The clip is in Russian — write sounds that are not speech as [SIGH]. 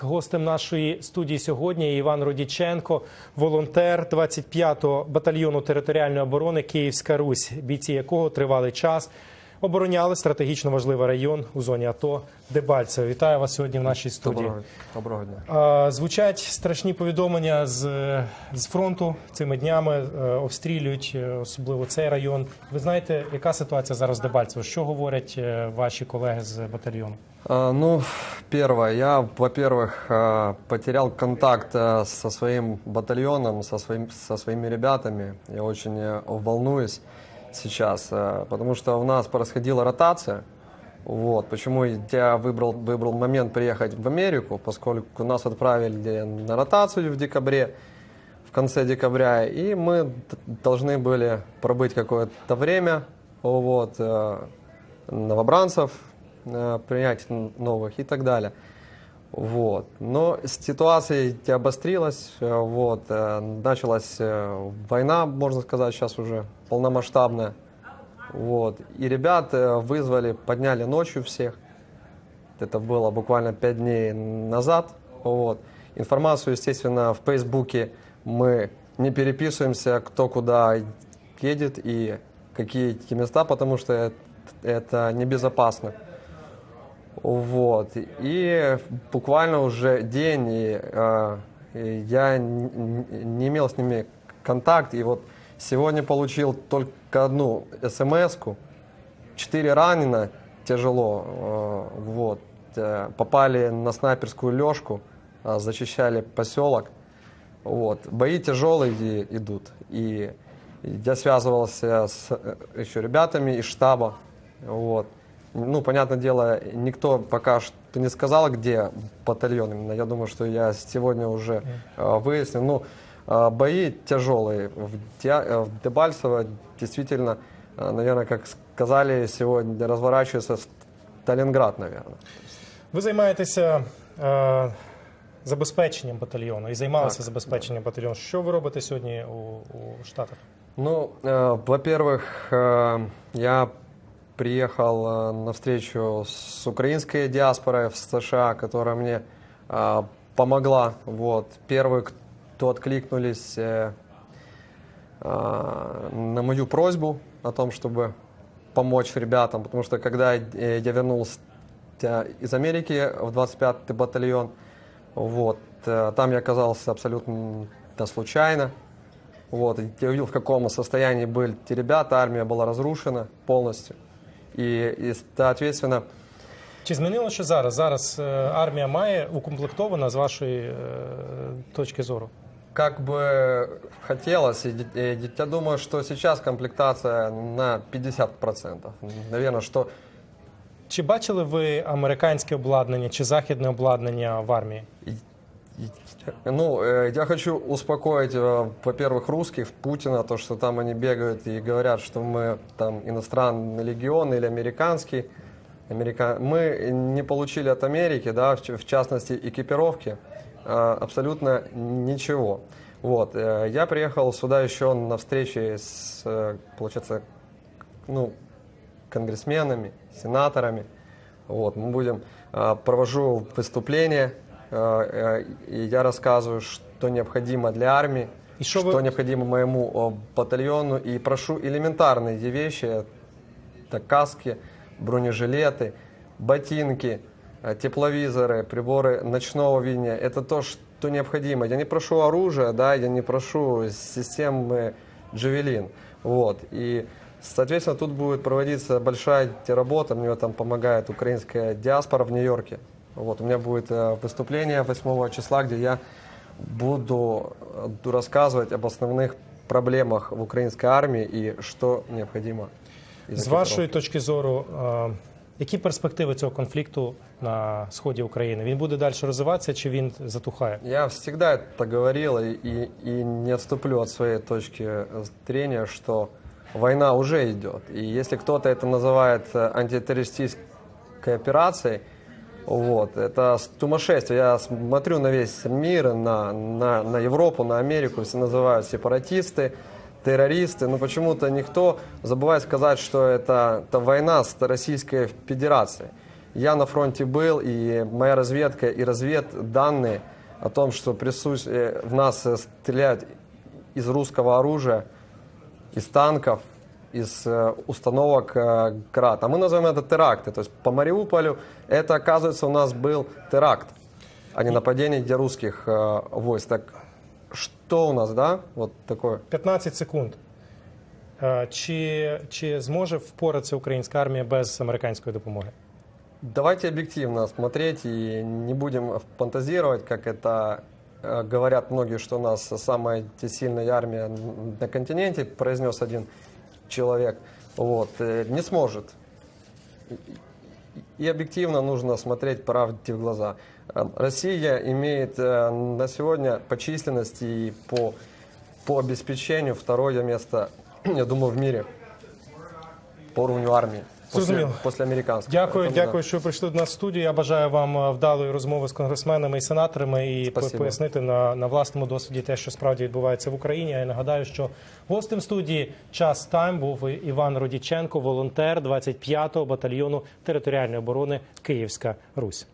Гостем нашої студії сьогодні є Іван Родіченко, волонтер 25-го батальйону територіальної оборони Київська Русь, бійці якого тривалий час обороняли стратегічно важливий район у зоні АТО Дебальцево. Вітаю вас сьогодні в нашій студії. Доброго, дня. Звучать страшні повідомлення з, з фронту цими днями. е, Обстрілюють е, особливо цей район. Ви знаєте, яка ситуація зараз в Дебальцево? Що говорять е, ваші колеги з батальйону? Ну, первое, я, во-первых, потерял контакт со своим батальоном, со, своим, со своими ребятами. Я очень э, волнуюсь сейчас, а, потому что у нас происходила ротация. Вот, почему я выбрал, выбрал момент приехать в Америку, поскольку нас отправили на ротацию в декабре, в конце декабря, и мы должны были пробыть какое-то время, вот, э, новобранцев, э, принять новых и так далее. Вот. Но ситуация обострилась, э, вот, э, началась э, война, можно сказать, сейчас уже полномасштабная. Вот. И ребят вызвали, подняли ночью всех. Это было буквально пять дней назад. Вот. Информацию, естественно, в Фейсбуке мы не переписываемся, кто куда едет и какие эти места, потому что это небезопасно. Вот. И буквально уже день, и, э, я не имел с ними контакт. И вот сегодня получил только одну смс-ку. Четыре ранено, тяжело. э, Вот. Э, Попали на снайперскую лёжку, э, зачищали поселок. Вот. Бои тяжелые идут. И я связывался с э, еще ребятами из штаба. Вот. Ну, понятное дело, никто пока что не сказал, где батальон именно. Я думаю, что я сегодня уже э, выясню. Ну, э, бои тяжелые. В, Дя- э, в Дебальцево действительно, э, наверное, как сказали, сегодня разворачивается Сталинград, наверное. Ви займаєтеся е, забезпеченням батальйону і займалися Так, забезпеченням батальйону. Що ви робите сьогодні у, у Штатах? Ну, э, во-первых, э, я приехал э, на встречу с украинской диаспорой в США, которая мне э, помогла. Вот. Первые, кто откликнулись э, на мою просьбу о том, чтобы помочь ребятам, потому что когда я вернулся из Америки в 25-й батальон, вот, там я оказался абсолютно случайно. Вот, я увидел, в каком состоянии были те ребята, армия была разрушена полностью. И, и соответственно, Чи змінилося що зараз? Зараз е, армія має укомплектована з вашої е, точки зору? как бы хотелось, и, я думаю, что сейчас комплектация на 50%. Наверное, что Чи бачили ви американське обладнання чи західне обладнання в армії? Ну, э, я хочу успокоить, э, во-первых, русских, Путина, то, что там они бегают и говорят, что мы там иностранный легион или американский. Америка... Мы не получили от Америки, да, в частности, экипировки, э, абсолютно ничего. Вот. Я приехал сюда еще на встрече с, получается, ну, конгрессменами, сенаторами. Вот, мы будем, провожу выступления, э, и я рассказываю, что необходимо для армии, И что что вы- необходимо моему э, батальону, и прошу элементарные вещи, это каски, бронежилеты, ботинки, э, тепловизоры, приборы ночного видения. Это то, что необходимо. Я не прошу оружия, да, я не прошу системы Джавелин. Вот. И, соответственно, тут будет проводиться большая работа. Мне там помогает украинская диаспора в Нью-Йорке. Вот. У меня будет э, выступление 8 числа, где я буду э, рассказывать об основных проблемах в украинской армии и что необходимо. из З экипировки. вашої точки зору, е, які перспективи цього конфлікту на сході України? Він буде далі розвиватися чи він затухає? Я всегда это говорил и, и, и не отступлю от своей точки зрения, что война уже идет. И если кто-то это называет э, антитеррористической операцией, вот, это сумасшествие. Я смотрю на весь мир, на, на, на Европу, на Америку, все называют сепаратисты, террористы, но почему-то никто забывает сказать, что это, это война с Российской Федерацией. Я на фронте был, и моя разведка и разведданные о том, что присущ... в нас стреляют из русского оружия, из танков, из э, установок э, ГРАД. А мы называем это теракты. То есть по Мариуполю это, оказывается, у нас был теракт, а не нападение для русских э, войск. Так что у нас, да? Вот такое. 15 секунд. Е, Чи, чи зможе впоратися українська армія без американської допомоги? Давайте объективно смотреть и не будем фантазировать, как это э, говорят многие, что у нас самая сильная армия на континенте, произнес один человек. Вот, э, не сможет. И- объективно нужно смотреть правде в глаза. Э, Россия имеет э, на сегодня по численности и по, по обеспечению второе место, [CLEARS THROAT] я думаю, в мире по уровню армии. Зрозуміло. після американського. Дякую, да. дякую, що ви прийшли до нас в студію. Я бажаю вам е, вдалої розмови з конгресменами і сенаторами і Спасибо. пояснити на, на власному досвіді те, що справді відбувається в Україні. Я нагадаю, що гостем студії час тайм був Іван Родіченко, волонтер 25-го батальйону територіальної оборони Київська Русь.